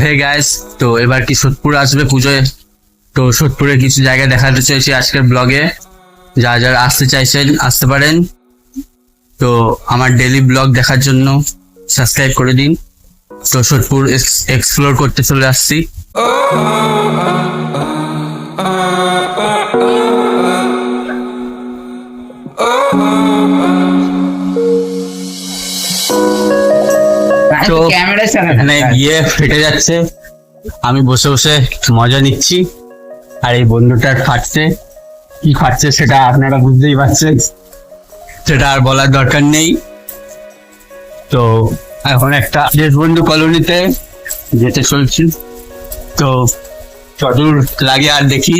Hey guys তো এবার কি সোদপুর আসবে পুজোয় তো সোদপুরে কিছু জায়গা দেখাতে চাইছি আজকের ব্লগে যা যারা আসতে চাইছেন আসতে পারেন তো আমার ডেলি ব্লগ দেখার জন্য সাবস্ক্রাইব করে দিন তো সোদপুর এক্সপ্লোর করতে চলে আসছি তো গিয়ে ফেটে যাচ্ছে। আমি বসে বসে মজা নিচ্ছি। আর এই বন্ধুটা খাচ্ছে কি খাচ্ছে সেটা আপনারা বুঝতেই পারছেন। সেটা আর বলার দরকার নেই। তো এখন একটা দেশবন্ধু কলোনিতে যেতে চলছি। তো চদুর লাগে আর দেখি।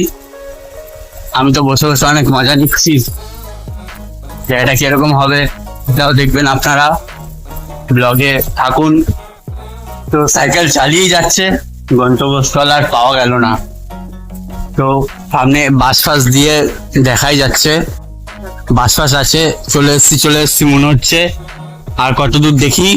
আমি তো বসে বসে অনেক মজা নিচ্ছি। জায়গাটা কীরকম হবে সেটাও দেখবেন আপনারা। ব্লগে থাকুন। তো সাইকেল চালিয়ে যাচ্ছে, গন্তব্যস্থল আর পাওয়া গেল না। তো সামনে বাস ফাস দিয়ে দেখাই যাচ্ছে। বাস ফাস আছে, চলে এসছি চলে এসছি, মনে হচ্ছে। আর কত দূর দেখি?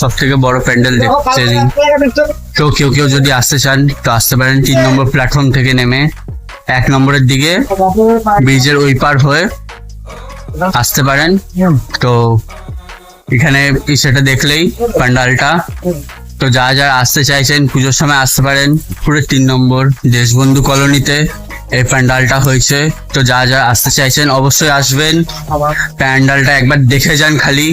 সব থেকে বড় প্যান্ডেল দেখতে তো কেউ কেউ যদি আসতে চান তো আসতে পারেন। তিন নম্বর প্ল্যাটফর্ম থেকে নেমে এক নম্বরের দিকে ব্রিজের ওই পার হয়ে আসতে পারেন। তো এখানে সেটা দেখলেই প্যান্ডালটা। তো যা যা আসতে চাইছেন পুজোর সময় আসতে পারেন। পুরো তিন নম্বর দেশবন্ধু কলোনিতে এই প্যান্ডালটা হয়েছে। তো যা যা আসতে চাইছেন অবশ্যই আসবেন। প্যান্ডালটা একবার দেখে যান খালি।